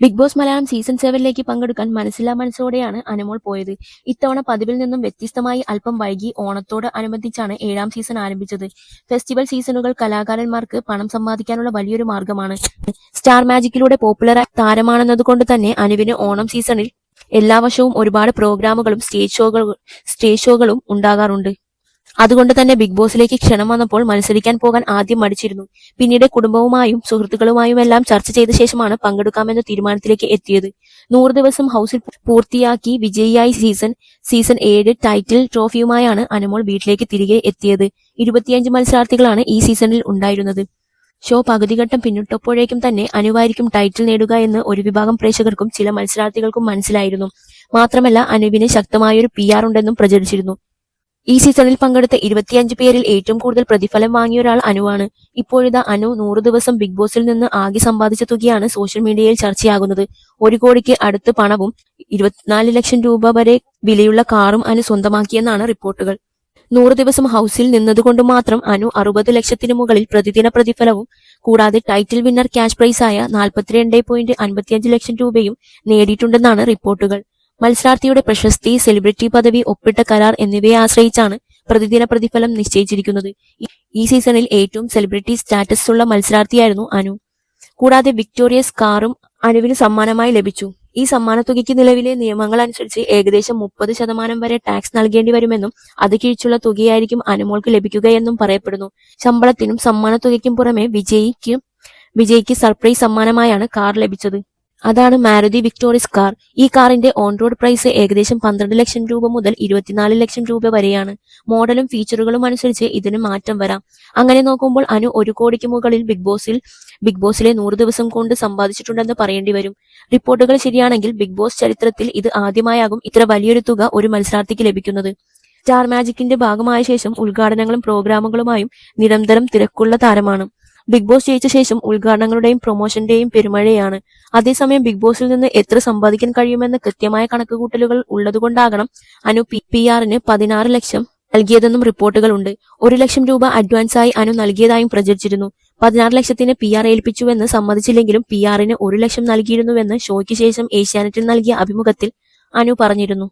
Big Boss Malayalam season സെവനിലേക്ക് പങ്കെടുക്കാൻ മനസ്സില്ലാ മനസ്സോടെയാണ് അനുമോൾ പോയത്. ഇത്തവണ പതിവിൽ നിന്നും വ്യത്യസ്തമായി അല്പം വൈകി ഓണത്തോട് അനുബന്ധിച്ചാണ് ഏഴാം സീസൺ ആരംഭിച്ചത്. ഫെസ്റ്റിവൽ സീസണുകൾ കലാകാരന്മാർക്ക് പണം സമ്പാദിക്കാനുള്ള വലിയൊരു മാർഗമാണ്. സ്റ്റാർ മാജിക്കിലൂടെ പോപ്പുലർ താരമാണെന്നതുകൊണ്ട് തന്നെ അനുവിന് ഓണം സീസണിൽ എല്ലാ വർഷവും ഒരുപാട് പ്രോഗ്രാമുകളും സ്റ്റേജ് ഷോകൾ സ്റ്റേജ് ഷോകളും ഉണ്ടാകാറുണ്ട്. അതുകൊണ്ട് തന്നെ ബിഗ് ബോസിലേക്ക് ക്ഷണം വന്നപ്പോൾ മത്സരിക്കാൻ പോകാൻ ആദ്യം മടിച്ചിരുന്നു. പിന്നീട് കുടുംബവുമായും സുഹൃത്തുക്കളുമായും എല്ലാം ചർച്ച ചെയ്ത ശേഷമാണ് പങ്കെടുക്കാമെന്ന തീരുമാനത്തിലേക്ക് എത്തിയത്. നൂറ് ദിവസം ഹൗസിൽ പൂർത്തിയാക്കി വിജയിയായി സീസൺ സീസൺ ഏഴ് ടൈറ്റിൽ ട്രോഫിയുമായാണ് അനുമോൾ വീട്ടിലേക്ക് തിരികെ എത്തിയത്. ഇരുപത്തിയഞ്ച് മത്സരാർത്ഥികളാണ് ഈ സീസണിൽ ഉണ്ടായിരുന്നത്. ഷോ പകുതിഘട്ടം പിന്നിട്ടപ്പോഴേക്കും തന്നെ അനുവായിരിക്കും ടൈറ്റിൽ നേടുക എന്ന് ഒരു വിഭാഗം പ്രേക്ഷകർക്കും ചില മത്സരാർത്ഥികൾക്കും മനസ്സിലായിരുന്നു. മാത്രമല്ല അനുവിന് ശക്തമായൊരു പി ആർ ഉണ്ടെന്നും പ്രചരിച്ചിരുന്നു. ഈ സീസണിൽ പങ്കെടുത്ത ഇരുപത്തിയഞ്ച് പേരിൽ ഏറ്റവും കൂടുതൽ പ്രതിഫലം വാങ്ങിയ ഒരാൾ അനുവാണ്. ഇപ്പോഴിതാ അനു നൂറ് ദിവസം ബിഗ് ബോസിൽ നിന്ന് ആകെ സമ്പാദിച്ച തുകയാണ് സോഷ്യൽ മീഡിയയിൽ ചർച്ചയാകുന്നത്. ഒരു കോടിക്ക് അടുത്ത് പണവും ഇരുപത്തിനാല് ലക്ഷം രൂപ വരെ വിലയുള്ള കാറും അനു സ്വന്തമാക്കിയെന്നാണ് റിപ്പോർട്ടുകൾ. നൂറ് ദിവസം ഹൗസിൽ നിന്നതുകൊണ്ട് മാത്രം അനു അറുപത് ലക്ഷത്തിന് മുകളിൽ പ്രതിദിന പ്രതിഫലവും കൂടാതെ ടൈറ്റിൽ വിന്നർ ക്യാഷ് പ്രൈസായ നാൽപ്പത്തിരണ്ട് പോയിന്റ് അൻപത്തിയഞ്ച് ലക്ഷം രൂപയും നേടിയിട്ടുണ്ടെന്നാണ് റിപ്പോർട്ടുകൾ. മത്സരാർത്ഥിയുടെ പ്രശസ്തി സെലിബ്രിറ്റി പദവി ഒപ്പിട്ട കരാർ എന്നിവയെ ആശ്രയിച്ചാണ് പ്രതിദിന പ്രതിഫലം നിശ്ചയിച്ചിരിക്കുന്നത്. ഈ- സീസണിൽ ഏറ്റവും സെലിബ്രിറ്റി സ്റ്റാറ്റസ് ഉള്ള മത്സരാർത്ഥിയായിരുന്നു അനു. കൂടാതെ വിക്ടോറിയസ് കാറും അനുവിന് സമ്മാനമായി ലഭിച്ചു. ഈ സമ്മാനത്തുകയ്ക്ക് നിലവിലെ നിയമങ്ങൾ അനുസരിച്ച് ഏകദേശം മുപ്പത് ശതമാനം വരെ ടാക്സ് നൽകേണ്ടി വരുമെന്നും അത് കിഴിച്ചുള്ള തുകയായിരിക്കും അനുമോൾക്ക് ലഭിക്കുകയെന്നും പറയപ്പെടുന്നു. ശമ്പളത്തിനും സമ്മാനത്തുകയ്ക്കും പുറമെ വിജയിക്ക് വിജയ്ക്ക് സർപ്രൈസ് സമ്മാനമായാണ് കാർ ലഭിച്ചത്. അതാണ് മാരുതി വിക്ടോറിയസ് കാർ ഈ കാറിന്റെ ഓൺ റോഡ് പ്രൈസ് ഏകദേശം പന്ത്രണ്ട് ലക്ഷം രൂപ മുതൽ ഇരുപത്തിനാല് ലക്ഷം രൂപ വരെയാണ്. മോഡലും ഫീച്ചറുകളും അനുസരിച്ച് ഇതിന് മാറ്റം വരാം. അങ്ങനെ നോക്കുമ്പോൾ അനു ഒരു കോടിക്ക് മുകളിൽ ബിഗ് ബോസിൽ ബിഗ് ബോസിലെ നൂറ് ദിവസം കൊണ്ട് സമ്പാദിച്ചിട്ടുണ്ടെന്ന് പറയേണ്ടി വരും. റിപ്പോർട്ടുകൾ ശരിയാണെങ്കിൽ ബിഗ് ബോസ് ചരിത്രത്തിൽ ഇത് ആദ്യമായാകും ഇത്ര വലിയൊരു തുക ഒരു മത്സരാർത്ഥിക്ക് ലഭിക്കുന്നത്. സ്റ്റാർ മാജിക്കിന്റെ ഭാഗമായ ശേഷം ഉദ്ഘാടനങ്ങളും പ്രോഗ്രാമുകളുമായും നിരന്തരം തിരക്കുള്ള താരമാണ്. ബിഗ് ബോസ് ജയിച്ച ശേഷം ഉദ്ഘാടനങ്ങളുടെയും പ്രൊമോഷന്റെയും പെരുമഴയാണ്. അതേസമയം ബിഗ് ബോസിൽ നിന്ന് എത്ര സമ്പാദിക്കാൻ കഴിയുമെന്ന കൃത്യമായ കണക്കുകൂട്ടലുകൾ ഉള്ളതുകൊണ്ടാകണം അനു പി ആറിന് പതിനാറ് ലക്ഷം നൽകിയതെന്നും റിപ്പോർട്ടുകളുണ്ട്. ഒരു ലക്ഷം രൂപ അഡ്വാൻസായി അനു നൽകിയതായും പ്രചരിച്ചിരുന്നു. പതിനാറ് ലക്ഷത്തിന് പി ആർ ഏൽപ്പിച്ചുവെന്ന് സമ്മതിച്ചില്ലെങ്കിലും പി ആറിന് ഒരു ലക്ഷം നൽകിയിരുന്നുവെന്ന് ഷോയ്ക്ക് ശേഷം ഏഷ്യാനെറ്റിൽ നൽകിയ അഭിമുഖത്തിൽ അനു പറഞ്ഞിരുന്നു.